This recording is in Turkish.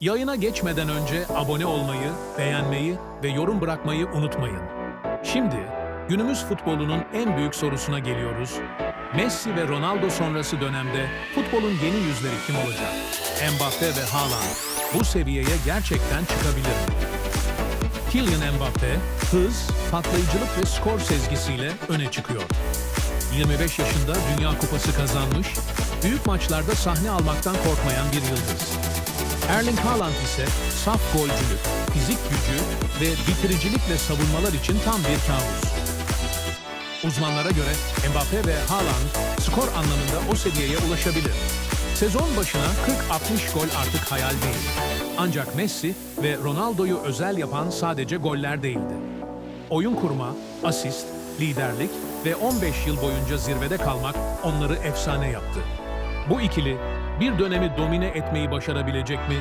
Yayına geçmeden önce abone olmayı, beğenmeyi ve yorum bırakmayı unutmayın. Şimdi günümüz futbolunun en büyük sorusuna geliyoruz. Messi ve Ronaldo sonrası dönemde futbolun yeni yüzleri kim olacak? Mbappe ve Haaland bu seviyeye gerçekten çıkabilir mi? Kylian Mbappe hız, patlayıcılık ve skor sezgisiyle öne çıkıyor. 25 yaşında Dünya Kupası kazanmış, büyük maçlarda sahne almaktan korkmayan bir yıldız. Erling Haaland ise saf golcülük, fizik gücü ve bitiricilikle savunmalar için tam bir kabus. Uzmanlara göre Mbappe ve Haaland skor anlamında o seviyeye ulaşabilir. Sezon başına 40-60 gol artık hayal değil. Ancak Messi ve Ronaldo'yu özel yapan sadece goller değildi. Oyun kurma, asist, liderlik ve 15 yıl boyunca zirvede kalmak onları efsane yaptı. Bu ikili bir dönemi domine etmeyi başarabilecek mi